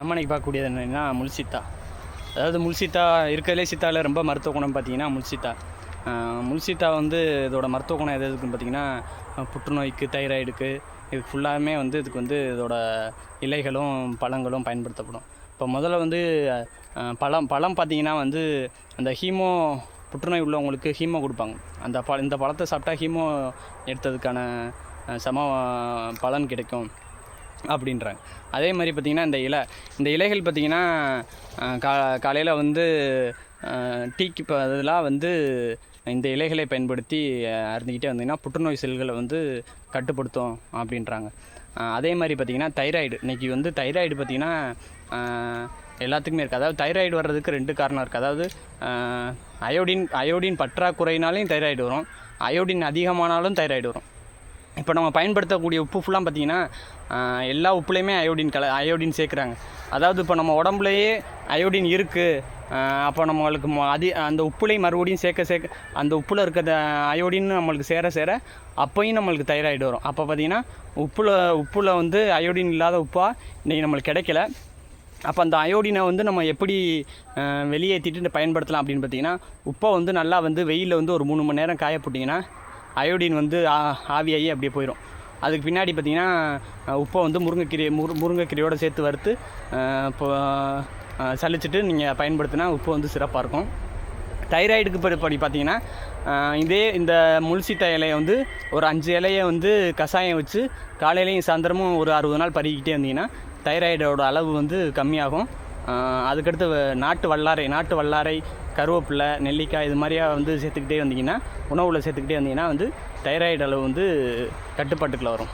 நம்ம பார்க்கக்கூடியது என்னென்னா முல்சித்தா. அதாவது முல்சித்தா இருக்கிறதுலே சித்தாவில் ரொம்ப மருத்துவ குணம் பார்த்தீங்கன்னா முல்சித்தா. முல்சித்தா வந்து இதோட மருத்துவ குணம் எது எதுக்குன்னு பார்த்தீங்கன்னா புற்றுநோய்க்கு தைராய்டுக்கு இதுக்கு ஃபுல்லாமே வந்து இதுக்கு வந்து இதோட இலைகளும் பழங்களும் பயன்படுத்தப்படும். இப்போ முதல்ல வந்து பழம் பழம் பார்த்தீங்கன்னா வந்து அந்த ஹீமோ புற்றுநோய் உள்ளவங்களுக்கு ஹீமோ கொடுப்பாங்க. அந்த ப இந்த பழத்தை சாப்பிட்டா ஹீமோ எடுத்ததுக்கான சம பலன் கிடைக்கும். அப்படின்றாங்க. அதே மாதிரி பார்த்திங்கன்னா இந்த இலை இந்த இலைகள் பார்த்திங்கன்னா கா காலையில் வந்து டீக்கு இப்போ அதெல்லாம் வந்து இந்த இலைகளை பயன்படுத்தி அஹ் அருந்திக்கிட்டே வந்தீங்கன்னா புற்றுநோய் செல்களை வந்து கட்டுப்படுத்தும் அப்படின்றாங்க. அதே மாதிரி பார்த்திங்கன்னா தைராய்டு. இன்றைக்கி வந்து தைராய்டு பார்த்திங்கன்னா எல்லாத்துக்குமே இருக்குது அதாவது தைராய்டு வர்றதுக்கு ரெண்டு காரணம் இருக்குது அதாவது அயோடின் அயோடின் பற்றாக்குறையினாலையும் தைராய்டு வரும். அயோடின் அதிகமானாலும் தைராய்டு வரும். இப்போ நம்ம பயன்படுத்தக்கூடிய உப்பு ஃபுல்லாக பார்த்தீங்கன்னா எல்லா உப்புலேயுமே அயோடின் கல அயோடின் சேர்க்குறாங்க. அதாவது இப்போ நம்ம உடம்புலையே அயோடின் இருக்குது அப்போ நம்மளுக்கு அதி அந்த உப்புலையும் மறுபடியும் சேர்க்க சேர்க்க அந்த உப்பில் இருக்கிற அயோடின் நம்மளுக்கு சேர சேர அப்போயும் நம்மளுக்கு தைராய்டு வரும். அப்போ பார்த்தீங்கன்னா உப்பில் உப்பில் வந்து அயோடின் இல்லாத உப்பாக இன்றைக்கி நம்மளுக்கு கிடைக்கல. அப்போ அந்த அயோடினை வந்து நம்ம எப்படி வெளியேற்றிட்டு பயன்படுத்தலாம் அப்படின்னு பார்த்தீங்கன்னா உப்பை வந்து நல்லா வந்து வெயிலில் வந்து ஒரு மூணு மணி நேரம் காய போட்டிங்கன்னா அயோடின் வந்து ஆ- ஆவியாகி அப்படியே போயிடும் அதுக்கு பின்னாடி பார்த்தீங்கன்னா உப்பை வந்து முருங்கைக்கீரை முரு முருங்கைக்கீரையோடு சேர்த்து வறுத்து அஹ், இப்போ நீங்கள் பயன்படுத்தினா உப்பு வந்து சிறப்பாக இருக்கும். தைராய்டுக்கு படி பார்த்திங்கன்னா பார்த்தீங்கன்னா இதே இந்த முல்சித்த இலையை வந்து ஒரு அஞ்சு இலையை வந்து கஷாயம் வச்சு காலையிலையும் சாயந்தரமும் ஒரு அறுபது நாள் பருகிக்கிட்டே இருந்தீங்கன்னா தைராய்டோட அளவு வந்து கம்மியாகும். அதுக்கடுத்து நாட்டு வல்லாரை நாட்டு வல்லாரை கருவேப்பிலை நெல்லிக்காய் இது மாதிரியா வந்து சேர்த்துக்கிட்டே வந்தீங்கன்னா உணவில் சேர்த்துக்கிட்டே வந்தீங்கன்னா வந்து தைராய்டு அளவு வந்து கட்டுப்பாட்டுக்குள்ளே வரும்.